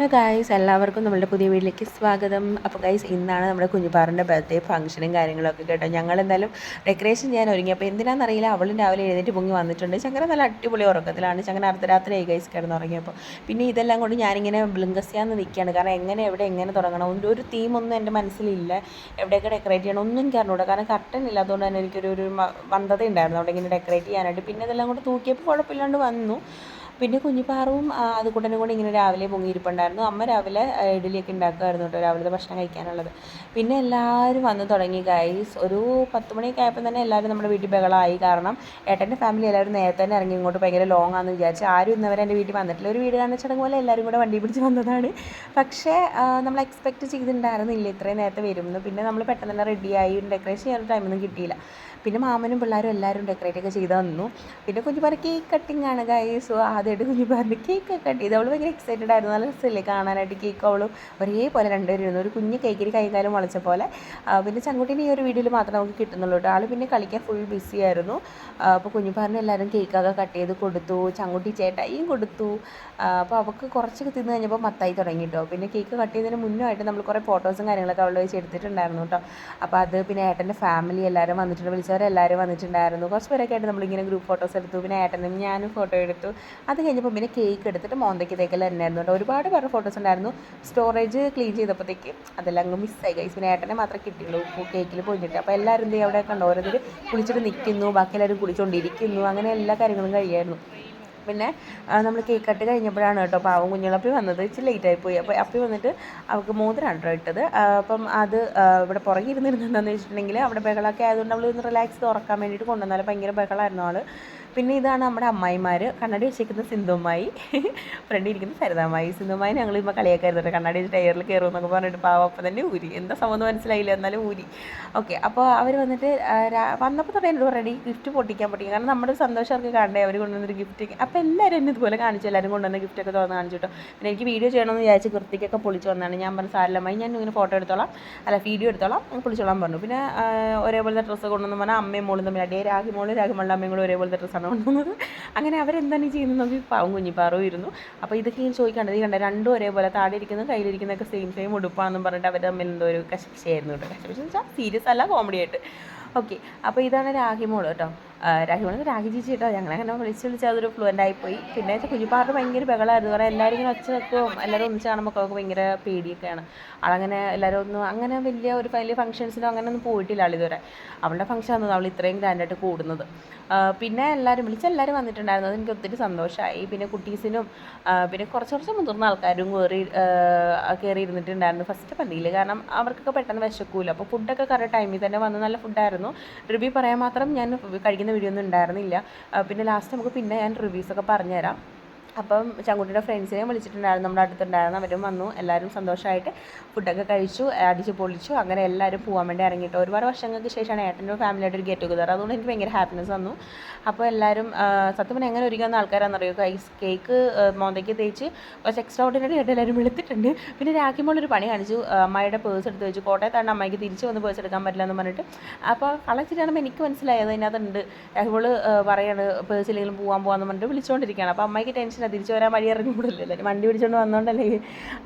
Hello guys എല്ലാവർക്കും നമ്മുടെ പുതിയ വീട്ടിലേക്ക് സ്വാഗതം. അപ്പോൾ ഗൈസ് ഇന്നാണ് നമ്മുടെ കുഞ്ഞുപാറിന്റെ ബർത്ത്ഡേ ഫംഗ്ഷനും കാര്യങ്ങളൊക്കെ കേട്ടോ. ഞങ്ങൾ എന്തായാലും ഡെക്കറേഷൻ ചെയ്യാൻ ഒരുങ്ങി അപ്പോൾ എന്തിനാണെന്നറിയില്ല അവളും രാവിലെ എഴുന്നേറ്റ് പൊങ്ങി വന്നിട്ടുണ്ട്. ചങ്ങന നല്ല അടിപൊളി ഉറക്കത്തിലാണ്. ചങ്ങന ആയി ഗൈസ് കിടന്ന് ഉറങ്ങിയപ്പോൾ പിന്നെ ഇതെല്ലാം കൊണ്ട് ഞാനിങ്ങനെ ബ്ലിങ്കസ്യാന്ന് നിൽക്കുകയാണ് കാരണം എങ്ങനെ എവിടെ എങ്ങനെ തുടങ്ങണം? ഒരു തീമൊന്നും എന്റെ മനസ്സിലില്ല. എവിടെയൊക്കെ ഡെക്കറേറ്റ് ചെയ്യണം? ഒന്നും എനിക്ക് അറിഞ്ഞൂടാ. കാരണം കർട്ടൻ അതുകൊണ്ട് തന്നെ എനിക്കൊരു ഒരു മന്ദത ഉണ്ടായിരുന്നു അവിടെ ഇങ്ങനെ ഡെക്കറേറ്റ് ചെയ്യാനായിട്ട്. പിന്നെ ഇതെല്ലാം കൊണ്ട് തൂക്കിയപ്പോൾ കുഴപ്പമില്ലാണ്ട് വന്നു. പിന്നെ കുഞ്ഞിപ്പാറും അത് അതുകൂട്ടനും കൂടി ഇങ്ങനെ രാവിലെ പൊങ്ങിയിരിപ്പുണ്ടായിരുന്നു. അമ്മ രാവിലെ ഇഡലിയൊക്കെ ഉണ്ടാക്കുമായിരുന്നു കേട്ടോ രാവിലത്തെ ഭക്ഷണം കഴിക്കാനുള്ളത്. പിന്നെ എല്ലാവരും വന്ന് തുടങ്ങി ഗൈസ് ഒരു പത്ത് മണിയൊക്കെ ആയപ്പോൾ തന്നെ എല്ലാവരും നമ്മുടെ വീട്ടിൽ ബഹളമായി. കാരണം ഏട്ടന്റെ ഫാമിലി എല്ലാവരും നേരത്തെ തന്നെ ഇറങ്ങി ഇങ്ങോട്ട് ഭയങ്കര ലോങ് ആണെന്ന് വിചാരിച്ചു ആരും ഇന്നവരെ എന്റെ വീട്ടിൽ വന്നിട്ടില്ല. ഒരു വീട് കാണുന്ന ചടങ്ങ് പോലെ എല്ലാവരും കൂടെ വണ്ടി പിടിച്ച് വന്നതാണ്. പക്ഷേ നമ്മൾ എക്സ്പെക്റ്റ് ചെയ്തിട്ടുണ്ടായിരുന്നില്ല ഇത്രയും നേരത്തെ വരുമെന്ന്. പിന്നെ നമ്മൾ പെട്ടെന്ന് തന്നെ റെഡിയായി ഡെക്കറേഷൻ ചെയ്യാൻ ടൈമൊന്നും കിട്ടിയില്ല. പിന്നെ മാമനും പിള്ളേരും എല്ലാവരും ഡെക്കറേറ്റ് ഒക്കെ ചെയ്ത് തന്നു. പിന്നെ കുഞ്ഞുപാറ കേക്ക് കട്ടിങ് ആണ് ഗൈസ് ആദ്യമായിട്ട് കുഞ്ഞുപാറിന്റെ കേക്ക് കട്ട് ചെയ്ത്. അവൾ ഭയങ്കര എക്സൈറ്റഡ് ആയിരുന്നു. നല്ല രസമില്ലേ കാണാനായിട്ട് കേക്ക് അവൾ ഒരേപോലെ രണ്ടുപേരും ഇരുന്നു ഒരു കുഞ്ഞ് കേക്കിന് കൈകാലം വളച്ച പോലെ. പിന്നെ ചങ്കുട്ടീനെ ഈ ഒരു വീഡിയോയിൽ മാത്രം നമുക്ക് കിട്ടുന്നുള്ളൂ കേട്ടോ. ആൾ പിന്നെ കളിക്കാൻ ഫുൾ ബിസി ആയിരുന്നു. അപ്പോൾ കുഞ്ഞുപാറിന് എല്ലാവരും കേക്കൊക്കെ കട്ട് ചെയ്ത് കൊടുത്തു. ചങ്കുട്ടി ചേട്ടായിയും കൊടുത്തു. അപ്പോൾ അവൾക്ക് കുറച്ചൊക്കെ തിന്ന് കഴിഞ്ഞപ്പോൾ മത്തായി തുടങ്ങി കേട്ടോ. പിന്നെ കേക്ക് കട്ട് ചെയ്തതിന് മുന്നായിട്ട് നമ്മൾ കുറേ ഫോട്ടോസും കാര്യങ്ങളൊക്കെ അവളുടെ വെച്ച് എടുത്തിട്ടുണ്ടായിരുന്നു കേട്ടോ. അപ്പോൾ അത് പിന്നെ ഏട്ടന്റെ ഫാമിലി എല്ലാവരും വന്നിട്ടുണ്ട് വിളിച്ചവരെല്ലാവരും വന്നിട്ടുണ്ടായിരുന്നു. കുറച്ച് പേരൊക്കെ ആയിട്ട് നമ്മളിങ്ങനെ ഗ്രൂപ്പ് ഫോട്ടോസ് എടുത്തു. പിന്നെ ഏട്ടനും ഞാനും ഫോട്ടോ എടുത്തു. അത് കഴിഞ്ഞപ്പോൾ പിന്നെ കേക്ക് എടുത്തിട്ട് മോന്തയ്ക്ക് തേക്കൽ തന്നെയായിരുന്നു കേട്ടോ. ഒരുപാട് പേരുടെ ഫോട്ടോസ് ഉണ്ടായിരുന്നു. സ്റ്റോറേജ് ക്ലീൻ ചെയ്തപ്പോഴത്തേക്ക് അതെല്ലാം അങ്ങ് മിസ്സായി കഴിച്ചു പിന്നെ ഏട്ടനെ മാത്രമേ കിട്ടിയുള്ളൂ. കേക്കിൽ പോയിട്ട് അപ്പോൾ എല്ലാവരും എന്ത് ചെയ്യും? അവിടെ കണ്ടോ ഓരോരുത്തർ കുളിച്ചിട്ട് നിൽക്കുന്നു. ബാക്കി എല്ലാവരും കുളിച്ചുകൊണ്ടിരിക്കുന്നു അങ്ങനെ എല്ലാ കാര്യങ്ങളും കഴിയായിരുന്നു. പിന്നെ നമ്മൾ കേക്ക് കട്ട് കഴിഞ്ഞപ്പോഴാണ് കേട്ടോ പാവം കുഞ്ഞുങ്ങളപ്പി വന്നത്. ഇച്ചിരി ലേറ്റായി പോയി. അപ്പോൾ അപ്പി വന്നിട്ട് അവൾക്ക് മോതിരാണ് കേട്ടോ ഇട്ടത്. അപ്പം അത് ഇവിടെ പുറകെ ഇരുന്നിരുന്നെന്താണെന്ന് വെച്ചിട്ടുണ്ടെങ്കിൽ അവിടെ ബഹളമൊക്കെ ആയതുകൊണ്ട് അവൾ ഒന്ന് റിലാക്സ് തുറക്കാൻ വേണ്ടിയിട്ട് കൊണ്ടുവന്നാലും ഭയങ്കര ബഹളമായിരുന്നു ആൾ പിന്നെ ഇതാണ് നമ്മുടെ അമ്മായിമാർ കണ്ണാടി വെച്ചേക്കുന്ന സിന്ധുമായി ഫ്രണ്ടിൽ ഇരിക്കുന്ന സരിതാമായി സിന്ധുമായി ഞങ്ങൾ ഇപ്പോൾ കളിയാക്കായിരുന്നു കണ്ണാടി വെച്ച് ടയറിൽ കയറും എന്നൊക്കെ പറഞ്ഞിട്ട് പാവം അപ്പം തന്നെ ഊരി. എന്താ സംഭവം മനസ്സിലായില്ല. എന്നാലും ഊരി. ഓക്കെ അപ്പോൾ അവർ വന്നിട്ട് വന്നപ്പോൾ തൊട്ട് എന്നോട് റെഡി ഗിഫ്റ്റ് പൊട്ടിക്കാൻ പൊട്ടിക്കാൻ. കാരണം നമ്മുടെ സന്തോഷം അവർക്ക് കാണണ്ടേ? അവർ കൊണ്ടുവന്നൊരു ഗിഫ്റ്റ് അപ്പോൾ എല്ലാവരും എന്നെ ഇതുപോലെ കാണിച്ചു. എല്ലാവരും കൊണ്ടുവന്ന ഗിഫ്റ്റൊക്കെ തുറന്ന് കാണിച്ചു കേട്ടോ. പിന്നെ എനിക്ക് വീഡിയോ ചെയ്യണമെന്ന് വിചാരിച്ച് കൃത്യക്കൊക്കെ പൊളിച്ച് വന്നതാണ്. ഞാൻ പറഞ്ഞ സാരമായി ഞാൻ ഇങ്ങനെ ഫോട്ടോ എടുത്തോളാം. അല്ല വീഡിയോ എടുത്തോളാം. പൊളിച്ചോളാം പറഞ്ഞു. പിന്നെ ഒരേപോലത്തെ ഡ്രസ്സ് കൊണ്ടുവന്ന് പറഞ്ഞാൽ അമ്മയും മോളും തമ്മിൽ അടിയെ രാഗി മോളും രാഗിമളുടെ അമ്മയും കൂടെ ഒരേപോലത്തെ ഡ്രസ്സാണ് കൊണ്ടുവന്നത് അങ്ങനെ അവരെന്താണ് ചെയ്യുന്നത്? നോക്കി പാവം കുഞ്ഞിപ്പാറും ഇരുന്നു. അപ്പോൾ ഇതൊക്കെ ഞാൻ ചോദിക്കേണ്ടത് ഈ കണ്ട രണ്ടും ഒരേപോലെ താഴെ ഇരിക്കുന്നത് കയ്യിലിരിക്കുന്നതൊക്കെ സെയിം സെയിം ഉടുപ്പാണെന്നും പറഞ്ഞിട്ട് അവർ തമ്മിൽ എന്തോ ഒരു കശപിശയായിരുന്നു കേട്ടോ. കശപിശ സീരിയസ് അല്ല കോമഡി ആയിട്ട്. ഓക്കെ അപ്പോൾ ഇതാണ് രാഹിമോൾ കേട്ടോ. ആ, പറഞ്ഞത് രാഹി ചേച്ചി കേട്ടോ. ഞങ്ങളങ്ങനെ വിളിച്ച് വിളിച്ച് അതൊരു ഫ്ലുവന്റ് ആയിപ്പോയി. പിന്നെ കുഞ്ഞിപ്പാറിന് ഭയങ്കര ബഹളമായിരുന്നു കാരണം എല്ലാവരും ഇങ്ങനെ ഒച്ച വെക്കും. എല്ലാവരും ഒന്നിച്ച് കാണുമ്പോൾ അവൾക്ക് ഭയങ്കര പേടിയൊക്കെയാണ്. ആളങ്ങനെ എല്ലാവരും ഒന്നും അങ്ങനെ വലിയ ഒരു വലിയ ഫംഗ്ഷൻസിനോ അങ്ങനെ ഒന്നും പോയിട്ടില്ല ആളിതുവരെ അവളുടെ ഫംഗ്ഷൻ ആണ് അവൾ ഇത്രയും ഗ്രാൻഡായിട്ട് കൂടുന്നത്. പിന്നെ എല്ലാവരും വിളിച്ച് എല്ലാവരും വന്നിട്ടുണ്ടായിരുന്നു. എനിക്ക് ഒത്തിരി സന്തോഷമായി പിന്നെ കുട്ടീസിനും പിന്നെ കുറച്ച് കുറച്ച് മുതിർന്ന ആൾക്കാരും കയറി കയറി ഇരുന്നിട്ടുണ്ടായിരുന്നു ഫസ്റ്റ് പന്തിയിൽ കാരണം അവർക്കൊക്കെ പെട്ടെന്ന് വിശക്കൂല. അപ്പോൾ ഫുഡൊക്കെ കറക്റ്റ് ടൈമിൽ തന്നെ വന്ന് നല്ല ഫുഡായിരുന്നു റിവ്യൂ പറയാൻ മാത്രം ഞാൻ കഴിക്കുന്ന വീഡിയോ ഒന്നും ഉണ്ടായിരുന്നില്ല. പിന്നെ ലാസ്റ്റ് നമുക്ക് പിന്നെ ഞാൻ റിവ്യൂസൊക്കെ പറഞ്ഞുതരാം. അപ്പം ചങ്കുട്ടിയുടെ ഫ്രണ്ട്സിനെ വിളിച്ചിട്ടുണ്ടായിരുന്നു നമ്മുടെ അടുത്തുണ്ടായിരുന്നു. അവരും വന്നു എല്ലാവരും സന്തോഷമായിട്ട് ഫുഡൊക്കെ കഴിച്ചു അടിച്ച് പൊളിച്ചു അങ്ങനെ എല്ലാവരും പോകാൻ വേണ്ടി ഇറങ്ങിയിട്ട് ഒരുപാട് വർഷങ്ങൾക്ക് ശേഷമാണ് ഏട്ടന്റെ ഫാമിലിയായിട്ട് ഒരു ഗെറ്റ് ടുഗദർ അതുകൊണ്ട് എനിക്ക് ഭയങ്കര ഹാപ്പിനെസ് വന്നു. അപ്പോൾ എല്ലാവരും സത്യം പറഞ്ഞാൽ എങ്ങനെ ഒരുങ്ങുന്ന ആൾക്കാരാണെന്നറിയോ? കേക്ക് മോന്തയ്ക്ക് തേച്ച് കുറച്ച് എക്സ്ട്രാ ഓർഡിനറി ആയിട്ട് എല്ലാവരും വെളുത്തിട്ടുണ്ട്. പിന്നെ ഒരു പണി കാണിച്ചു. അമ്മയുടെ പേഴ്സ് എടുത്ത് വെച്ചു. കോട്ടയത്താണ് അമ്മയ്ക്ക് തിരിച്ച് വന്ന് പേഴ്സ് എടുക്കാൻ പറ്റില്ല എന്ന് പറഞ്ഞിട്ട്. അപ്പോൾ കളച്ചിട്ടാണ് എനിക്ക് മനസ്സിലായത് അതിനകത്തുണ്ട്. രാഖിമോൾ പറയാണ് പേഴ്സിലെങ്കിലും പോകാൻ പോകാമെന്ന് പറഞ്ഞിട്ട് വിളിച്ചുകൊണ്ടിരിക്കുകയാണ് അപ്പോൾ അമ്മയ്ക്ക് ടെൻഷനാണ് തിരിച്ചു വരാൻ വഴി ഇറങ്ങിക്കൂടല്ലോ എല്ലാവരും വണ്ടി പിടിച്ചുകൊണ്ട് വന്നോണ്ടല്ലേ?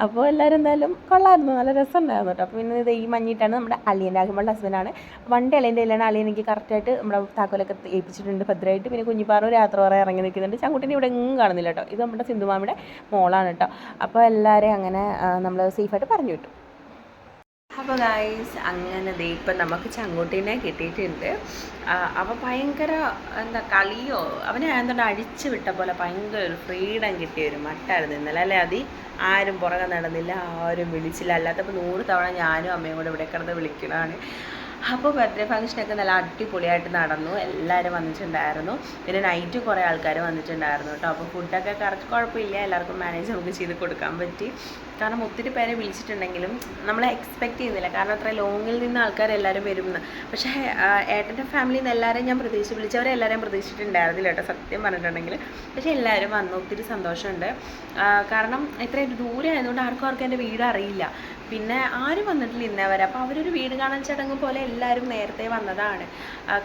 അപ്പോൾ എല്ലാവരും എന്തായാലും കൊള്ളായിരുന്നു. നല്ല രസമുണ്ടായിരുന്നു കേട്ടോ. അപ്പോൾ പിന്നെ ഇത് ഈ മഞ്ഞിട്ടാണ് നമ്മുടെ അളിയൻ രാഘവളുടെ ഹസ്ബൻഡാണ് വണ്ടി അളിയന്റെ കയ്യിലാണ് അളിയൻ എനിക്ക് കറക്റ്റായിട്ട് നമ്മുടെ താക്കോലൊക്കെ ഏൽപ്പിച്ചിട്ടുണ്ട് ഭദ്രമായിട്ട് പിന്നെ കുഞ്ഞിപ്പാറ രാത്രി വരെ ഇറങ്ങി നിൽക്കുന്നുണ്ട്. ചങ്കുട്ടിനെ ഇവിടെ എങ്ങും കാണുന്നില്ല കേട്ടോ. ഇത് നമ്മുടെ സിന്ധുമാമിയുടെ മോളാണ് കേട്ടോ. അപ്പോൾ എല്ലാവരെയും അങ്ങനെ നമ്മൾ സേഫായിട്ട് പറഞ്ഞു വിട്ടു. അപ്പോൾ ഗായ്സ് അങ്ങനെ ദേ ഇപ്പം നമുക്ക് ചങ്കുട്ടീനെ കിട്ടിയിട്ടുണ്ട്. അവ ഭയങ്കര എന്താ കളിയോ? അവനെ എന്തുകൊണ്ട് അഴിച്ചു വിട്ട പോലെ ഭയങ്കര ഒരു ഫ്രീഡം കിട്ടിയ ഒരു മട്ടായിരുന്നു ഇന്നലെ. അല്ലേ അതി ആരും പുറകെ നടന്നില്ല ആരും വിളിച്ചില്ല. അല്ലാത്തപ്പോൾ നൂറ് തവണ ഞാനും അമ്മയും കൂടെ ഇവിടെ കിടന്ന് വിളിക്കണതാണ്. അപ്പോൾ ബർത്ത്ഡേ ഫംഗ്ഷനൊക്കെ നല്ല അടിപൊളിയായിട്ട് നടന്നു. എല്ലാവരും വന്നിട്ടുണ്ടായിരുന്നു. പിന്നെ നൈറ്റ് കുറേ ആൾക്കാർ വന്നിട്ടുണ്ടായിരുന്നു കേട്ടോ. അപ്പോൾ ഫുഡൊക്കെ കറക്റ്റ് കുഴപ്പമില്ല. എല്ലാവർക്കും മാനേജ് നമുക്ക് ചെയ്ത് കൊടുക്കാൻ പറ്റി. കാരണം ഒത്തിരി പേരെ വിളിച്ചിട്ടുണ്ടെങ്കിലും നമ്മൾ എക്സ്പെക്റ്റ് ചെയ്യുന്നില്ല. കാരണം അത്ര ലോങ്ങിൽ നിന്ന് ആൾക്കാർ എല്ലാവരും വരും പക്ഷേ ഏട്ടന്റെ ഫാമിലിയിൽ നിന്ന് എല്ലാവരെയും ഞാൻ പ്രതീക്ഷിച്ച് വിളിച്ചവരെ എല്ലാവരെയും പ്രതീക്ഷിച്ചിട്ടുണ്ടായിരുന്നില്ല കേട്ടോ സത്യം പറഞ്ഞിട്ടുണ്ടെങ്കിൽ. പക്ഷേ എല്ലാവരും വന്നു. ഒത്തിരി സന്തോഷമുണ്ട്. കാരണം ഇത്രയും ദൂരെ ആയതുകൊണ്ട് ആർക്കും ആർക്കും എന്റെ വീട് അറിയില്ല. പിന്നെ ആരും വന്നിട്ടില്ല ഇന്നേ വരെ. അപ്പോൾ അവരൊരു വീട് കാണൽ ചടങ്ങ് പോലെ എല്ലാവരും നേരത്തെ വന്നതാണ്.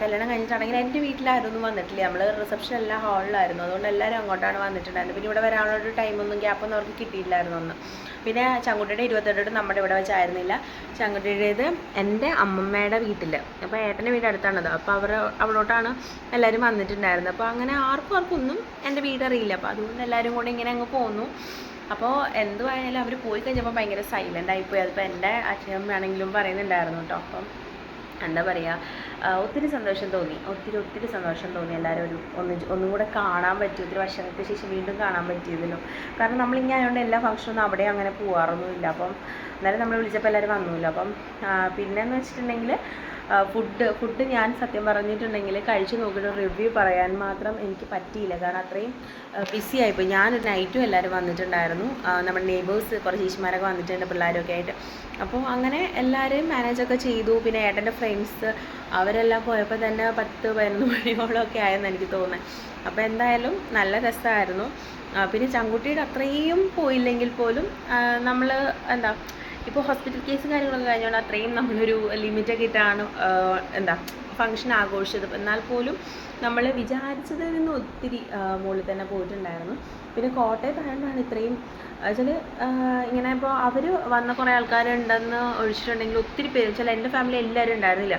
കല്യാണം കഴിഞ്ഞിട്ടാണെങ്കിൽ എന്റെ വീട്ടിലാരൊന്നും വന്നിട്ടില്ല. നമ്മൾ റിസപ്ഷൻ എല്ലാം ഹാളിലായിരുന്നു അതുകൊണ്ട് എല്ലാവരും അങ്ങോട്ടാണ് വന്നിട്ടുണ്ടായിരുന്നത്. പിന്നെ ഇവിടെ വരാനുള്ള ഒരു ടൈമൊന്നും ഗ്യാപ്പൊന്നും അവർക്ക് കിട്ടിയില്ലായിരുന്നു അന്ന്. പിന്നെ ചങ്കുട്ടിയുടെ ഇരുപത്തെട്ട് നമ്മുടെ ഇവിടെ വെച്ചായിരുന്നില്ല. ചങ്കുട്ടിയുടേത് എന്റെ അമ്മമ്മയുടെ വീട്ടിൽ അപ്പോൾ ഏട്ടന്റെ വീട് അടുത്താണത്. അപ്പോൾ അവർ അവിടോട്ടാണ് എല്ലാവരും വന്നിട്ടുണ്ടായിരുന്നത്. അപ്പോൾ അങ്ങനെ ആർക്കും ആർക്കും ഒന്നും എന്റെ വീട് അറിയില്ല. അപ്പോൾ അതുകൊണ്ട് എല്ലാവരും കൂടി ഇങ്ങനെ അങ്ങ് പോന്നു. അപ്പോൾ എന്തുവായാലും അവർ പോയി കഴിഞ്ഞപ്പോൾ ഭയങ്കര സൈലന്റ് ആയിപ്പോയി. അതിപ്പോൾ എന്റെ അച്ഛനമ്മയാണെങ്കിലും പറയുന്നുണ്ടായിരുന്നു കേട്ടോ അപ്പം എന്താ പറയുക ഒത്തിരി സന്തോഷം തോന്നി. ഒത്തിരി ഒത്തിരി സന്തോഷം തോന്നി എല്ലാവരും ഒരു ഒന്ന് ഒന്നും കൂടെ കാണാൻ പറ്റി. ഒത്തിരി വർഷങ്ങൾക്ക് ശേഷം വീണ്ടും കാണാൻ പറ്റിയതിലും. കാരണം നമ്മളിങ്ങനെ ആയതുകൊണ്ട് എല്ലാ ഫംഗ്ഷനൊന്നും അവിടെ അങ്ങനെ പോകാറൊന്നുമില്ല അപ്പം എന്നാലും നമ്മൾ വിളിച്ചപ്പോൾ എല്ലാവരും വന്നില്ല. അപ്പം പിന്നെന്ന് വെച്ചിട്ടുണ്ടെങ്കിൽ ഫുഡ് ഫുഡ് ഞാൻ സത്യം പറഞ്ഞിട്ടുണ്ടെങ്കിൽ കഴിച്ചു നോക്കിയിട്ട് റിവ്യൂ പറയാൻ മാത്രം എനിക്ക് പറ്റിയില്ല. കാരണം അത്രയും ബിസി ആയിപ്പോയി. ഞാൻ നൈറ്റും എല്ലാവരും വന്നിട്ടുണ്ടായിരുന്നു. നമ്മുടെ നെയ്ബേഴ്സ് കുറച്ച് ചേച്ചിമാരൊക്കെ വന്നിട്ടുണ്ട് പിള്ളേരൊക്കെ ആയിട്ട്. അപ്പോൾ അങ്ങനെ എല്ലാവരെയും മാനേജൊക്കെ ചെയ്തു. പിന്നെ ഏട്ടന്റെ ഫ്രണ്ട്സ് അവരെല്ലാം പോയപ്പോൾ തന്നെ പത്ത് പതിനൊന്ന് മണിയോളമൊക്കെ ആയെന്ന് എനിക്ക് തോന്നുന്നത് അപ്പോൾ എന്തായാലും നല്ല രസമായിരുന്നു. പിന്നെ ചങ്കുട്ടിയുടെ അത്രയും പോയില്ലെങ്കിൽ പോലും നമ്മൾ എന്താ ഇപ്പോൾ ഹോസ്പിറ്റൽ കേസ് കാര്യങ്ങളൊക്കെ കഴിഞ്ഞുകൊണ്ട് അത്രയും നമ്മളൊരു ലിമിറ്റൊക്കെ ഇട്ടാണ് എന്താ ഫംഗ്ഷൻ ആഘോഷിച്ചത്. എന്നാൽ പോലും നമ്മൾ വിചാരിച്ചതിൽ നിന്ന് ഒത്തിരി മുകളിൽ തന്നെ പോയിട്ടുണ്ടായിരുന്നു. പിന്നെ കോട്ടയത്തായതുകൊണ്ടാണ് ഇത്രയും വെച്ചാൽ ഇങ്ങനെ ഇപ്പോൾ അവർ വന്ന കുറേ ആൾക്കാരുണ്ടെന്ന് ഒഴിച്ചിട്ടുണ്ടെങ്കിൽ ഒത്തിരി പേര് വെച്ചാൽ എന്റെ ഫാമിലി എല്ലാവരും ഉണ്ടായിരുന്നില്ല.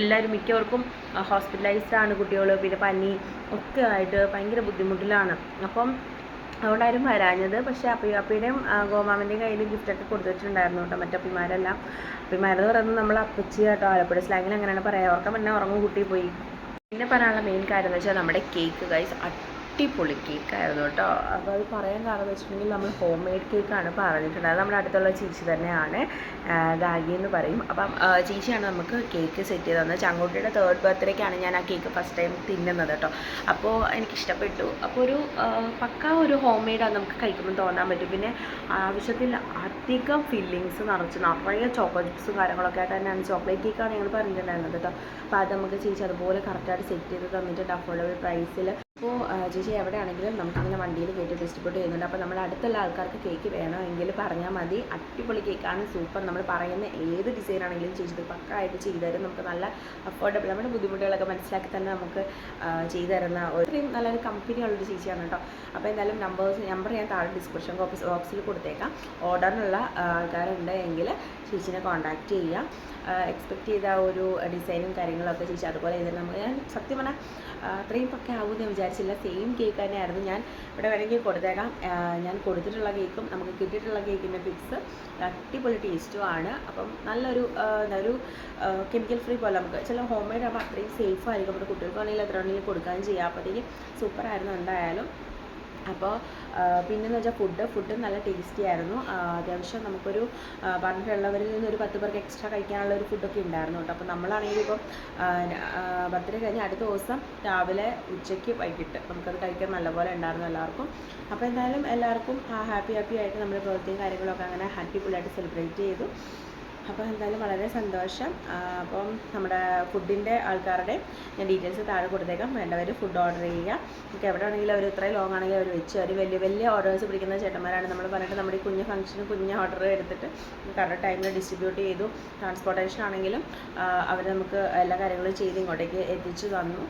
എല്ലാവരും മിക്കവർക്കും ഹോസ്പിറ്റലൈസ്ഡ് ആണ് കുട്ടികൾ പിന്നെ പനി ഒക്കെ ആയിട്ട് ഭയങ്കര ബുദ്ധിമുട്ടിലാണ്. അപ്പം അതുകൊണ്ടാരും വരാഞ്ഞത്. പക്ഷേ അപ്പി അപ്പിയുടെയും ഗോമാമന്റെയും കയ്യിൽ ഗിഫ്റ്റൊക്കെ വെച്ചിട്ടുണ്ടായിരുന്നു കേട്ടോ മറ്റപ്പിമാരെല്ലാം അപ്പിമാരെന്ന് പറയുന്നത് നമ്മൾ അപ്പച്ചി കേട്ടോ ആലപ്പുഴ സ്ലാങ്ങിൽ അങ്ങനെയാണ് പറയാം. അവർക്ക് പിന്നെ ഉറങ്ങും കുട്ടി പോയി. പിന്നെ പറയാനുള്ള മെയിൻ കാര്യം എന്ന് വെച്ചാൽ നമ്മുടെ കേക്ക് ഗൈസ് അടിപൊളി കേക്കായിരുന്നു കേട്ടോ. അപ്പോൾ അത് പറയാൻ കാരണം എന്ന് വെച്ചിട്ടുണ്ടെങ്കിൽ നമ്മൾ ഹോം മെയ്ഡ് കേക്കാണ് പറഞ്ഞിട്ടുണ്ടായത് നമ്മുടെ അടുത്തുള്ള ചേച്ചി തന്നെയാണ് ഗാഗി എന്ന് പറയും. അപ്പം ചേച്ചിയാണ് നമുക്ക് കേക്ക് സെറ്റ് ചെയ്ത് തന്നത്. ചങ്ങോട്ടിയുടെ തേർഡ് ബർത്ത്ഡേക്കാണ് ഞാൻ ആ കേക്ക് ഫസ്റ്റ് ടൈം തിന്നുന്നത് കേട്ടോ. അപ്പോൾ എനിക്ക് ഇഷ്ടപ്പെട്ടു അപ്പോൾ ഒരു പക്ക ഒരു ഹോം മെയ്ഡാണ് നമുക്ക് കഴിക്കുമ്പോൾ തോന്നാൻ പറ്റും. പിന്നെ ആവശ്യത്തിൽ അധികം ഫില്ലിങ്സ് നിറച്ച് നിറയെ ചോക്ലേറ്റ്സും കാര്യങ്ങളൊക്കെ ആയിട്ട് തന്നെയാണ് ചോക്ലേറ്റ് കേക്കാണ് ഞങ്ങൾ പറഞ്ഞിട്ടുണ്ടായിരുന്നത് കേട്ടോ. അപ്പോൾ അത് നമുക്ക് ചേച്ചി അതുപോലെ കറക്റ്റായിട്ട് സെറ്റ് ചെയ്ത് തന്നിട്ടുണ്ട്. അഫോർഡബിൾ പ്രൈസിൽ അപ്പോൾ ചേച്ചി എവിടെയാണെങ്കിലും നമുക്കിങ്ങനെ വണ്ടിയിൽ കയറ്റി ഡിസ്ട്രിബ്യൂട്ട് ചെയ്യുന്നുണ്ട്. അപ്പോൾ നമ്മുടെ അടുത്തുള്ള ആൾക്കാർക്ക് കേക്ക് വേണമെങ്കിൽ പറഞ്ഞാൽ മതി. അടിപൊളി കേക്കാണ് സൂപ്പർ നമ്മൾ പറയുന്ന ഏത് ഡിസൈൻ ആണെങ്കിലും ചേച്ചി ഇത് പക്കായിട്ട് ചെയ്തു തരും. നമുക്ക് നല്ല അഫോർഡബിൾ നമ്മുടെ ബുദ്ധിമുട്ടുകളൊക്കെ മനസ്സിലാക്കി തന്നെ നമുക്ക് ചെയ്തു തരുന്ന ഒരു നല്ലൊരു കമ്പനിയുള്ളൊരു ചേച്ചിയാണ് കേട്ടോ. അപ്പോൾ എന്തായാലും നമ്പേഴ്സ് നമ്പർ ഞാൻ താഴെ ഡിസ്ക്രിപ്ഷൻ ബോക്സ് ബോക്സിൽ കൊടുത്തേക്കാം. ഓർഡറിനുള്ള ആൾക്കാരുണ്ട് എങ്കിൽ ചേച്ചിനെ കോൺടാക്റ്റ് ചെയ്യാം എക്സ്പെക്ട് ചെയ്ത ഒരു ഡിസൈനും കാര്യങ്ങളൊക്കെ ചേച്ചി അതുപോലെ ചെയ്തിട്ട് നമുക്ക് ഞാൻ സത്യം പറഞ്ഞാൽ അത്രയും പക്കെ ആവുമെന്ന് വിചാരിച്ചില്ല. സെയിം കേക്ക് തന്നെയായിരുന്നു ഞാൻ ഇവിടെ വേണമെങ്കിൽ കൊടുത്തേക്കാം. ഞാൻ കൊടുത്തിട്ടുള്ള കേക്കും നമുക്ക് കിട്ടിയിട്ടുള്ള കേക്കിന്റെ പിക്സ് അടിപൊളി ടേസ്റ്റും ആണ്. അപ്പം നല്ലൊരു ഒരു കെമിക്കൽ ഫ്രീ പോലെ നമുക്ക് ചില ഹോം മെയ്ഡ് ആകുമ്പോൾ അത്രയും സേഫ് ആയിരിക്കും. നമ്മുടെ കുട്ടികൾക്കാണെങ്കിലും എത്ര ആണെങ്കിലും കൊടുക്കാനും ചെയ്യാം. അപ്പോഴത്തേക്ക് സൂപ്പറായിരുന്നു എന്തായാലും. അപ്പോൾ പിന്നെന്ന് വെച്ചാൽ ഫുഡ് ഫുഡ് നല്ല ടേസ്റ്റി ആയിരുന്നു. അത്യാവശ്യം നമുക്കൊരു പറഞ്ഞിട്ടുള്ളവരിൽ നിന്ന് ഒരു പത്ത് പേർക്ക് എക്സ്ട്രാ കഴിക്കാനുള്ള ഒരു ഫുഡൊക്കെ ഉണ്ടായിരുന്നു കേട്ടോ. അപ്പോൾ നമ്മളാണെങ്കിൽ ഇപ്പം ബർത്ത്ഡേ കഴിഞ്ഞ് അടുത്ത ദിവസം രാവിലെ ഉച്ചയ്ക്ക് വൈകിട്ട് നമുക്കത് കഴിക്കാൻ നല്ലപോലെ ഉണ്ടായിരുന്നു എല്ലാവർക്കും. അപ്പോൾ എന്തായാലും എല്ലാവർക്കും ഹാപ്പി ഹാപ്പി ആയിട്ട് നമ്മുടെ ബർത്ത്ഡേയും കാര്യങ്ങളൊക്കെ അങ്ങനെ അടിപൊളിയായിട്ട് സെലിബ്രേറ്റ് ചെയ്തു. അപ്പോൾ എന്തായാലും വളരെ സന്തോഷം. അപ്പം നമ്മുടെ ഫുഡിന്റെ ആൾക്കാരുടെ ഞാൻ ഡീറ്റെയിൽസ് താഴെ കൊടുത്തേക്കാം. വേണ്ടവർ ഫുഡ് ഓർഡർ ചെയ്യുക. നമുക്ക് എവിടെ ആണെങ്കിലും അവർ ഇത്രയും ലോങ് ആണെങ്കിൽ അവർ വെച്ച് അവർ വലിയ വലിയ ഓർഡേഴ്സ് പിടിക്കുന്ന ചേട്ടന്മാരാണ്. നമ്മൾ പറഞ്ഞിട്ട് നമ്മുടെ ഈ കുഞ്ഞ് ഫംഗ്ഷന് കുഞ്ഞ് ഓർഡർ എടുത്തിട്ട് കറക്റ്റ് ടൈമിൽ ഡിസ്ട്രിബ്യൂട്ട് ചെയ്തു. ട്രാൻസ്പോർട്ടേഷൻ ആണെങ്കിലും അവർ നമുക്ക് എല്ലാ കാര്യങ്ങളും ചെയ്ത് ഇങ്ങോട്ടേക്ക് എത്തിച്ചു തന്നു.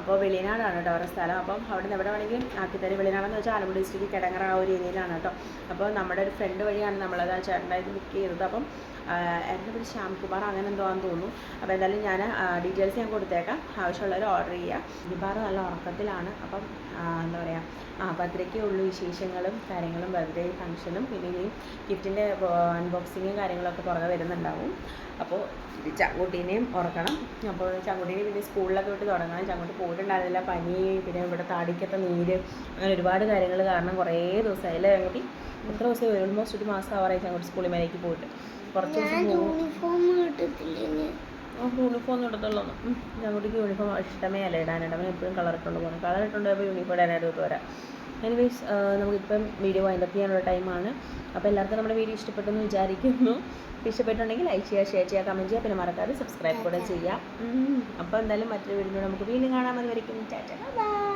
അപ്പോൾ വെളിനാടാണ് കേട്ടോ അവരുടെ സ്ഥലം. അപ്പം അവിടെ നിന്ന് എവിടെ വേണമെങ്കിലും ആക്കിത്തരും. വെളിനാടെന്ന് വെച്ചാൽ ആലപ്പുഴ ഡിസ്ട്രിക്റ്റ് കിടങ്ങറ ആ ഒരു ഏരിയയിലാണ് കേട്ടോ. അപ്പോൾ നമ്മുടെ ഒരു ഫ്രണ്ട് വഴിയാണ് നമ്മളത് ആ ചേട്ടന്റെ ബുക്ക് ചെയ്തത്. അപ്പം എന്റെ പേര് ശ്യാംകുമാർ അങ്ങനെ എന്തോ ആണെന്ന് തോന്നുന്നു. അപ്പോൾ എന്തായാലും ഞാൻ ഡീറ്റെയിൽസ് ഞാൻ കൊടുത്തേക്കാം. ആവശ്യമുള്ളവർ ഓർഡർ ചെയ്യുക. ദിബാറ് നല്ല ഉറക്കത്തിലാണ്. അപ്പം എന്താ പറയുക ആ പത്രയ്ക്കേ ഉള്ളൂ വിശേഷങ്ങളും കാര്യങ്ങളും. ബർത്ത്ഡേ ഫംഗ്ഷനും പിന്നെ ഇനി ഗിഫ്റ്റിന്റെ അൺബോക്സിങ്ങും കാര്യങ്ങളൊക്കെ പുറകെ വരുന്നുണ്ടാവും. അപ്പോൾ ചങ്കുട്ടീനെയും ഉറക്കണം. അപ്പോൾ ചങ്കുട്ടീനെ പിന്നെ സ്കൂളിലൊക്കെ വിട്ട് തുടങ്ങണം. ചങ്കുട്ടി പോയിട്ടുണ്ടായിരുന്നില്ല. പനി പിന്നെ ഇവിടെ താടിക്കത്തെ നീര് അങ്ങനെ ഒരുപാട് കാര്യങ്ങൾ കാരണം കുറേ ദിവസമായി അല്ലേ ചങ്കുട്ടി എത്ര ദിവസമായി? ഓൾമോസ്റ്റ് ഒരു മാസം ആവാറായി ചങ്കുട്ടി സ്കൂളിൽ മേലേക്ക് പോയിട്ട്. കുറച്ച് ദിവസം പോകും യൂണിഫോം ഇടത്തുള്ളൂ. ഞങ്ങൾക്ക് യൂണിഫോം ഇഷ്ടമേ അല്ല ഇടാനായിട്ട് അവൻ എപ്പോഴും കളർ ഇട്ടുകൊണ്ട് പോകണം കളർ ഇട്ടുകൊണ്ട് പോയപ്പോൾ യൂണിഫോം ഇടാനായിട്ട് വരാം. എനിവേസ് നമുക്കിപ്പം വീഡിയോ വൈൻഡപ്പ് ചെയ്യാനുള്ള ടൈമാണ് അപ്പോൾ എല്ലാവർക്കും നമ്മുടെ വീഡിയോ ഇഷ്ടപ്പെട്ടെന്ന് വിചാരിക്കുന്നു. ഇഷ്ടപ്പെട്ടുണ്ടെങ്കിൽ ലൈക്ക് ചെയ്യുക ഷെയർ ചെയ്യുക കമന്റ് ചെയ്യുക. പിന്നെ മറക്കാതെ സബ്സ്ക്രൈബ് കൂടെ ചെയ്യുക ഉം. അപ്പോൾ എന്തായാലും മറ്റൊരു വീഡിയോ നമുക്ക് വീണ്ടും കാണാൻ മതി വരയ്ക്കും ബൈ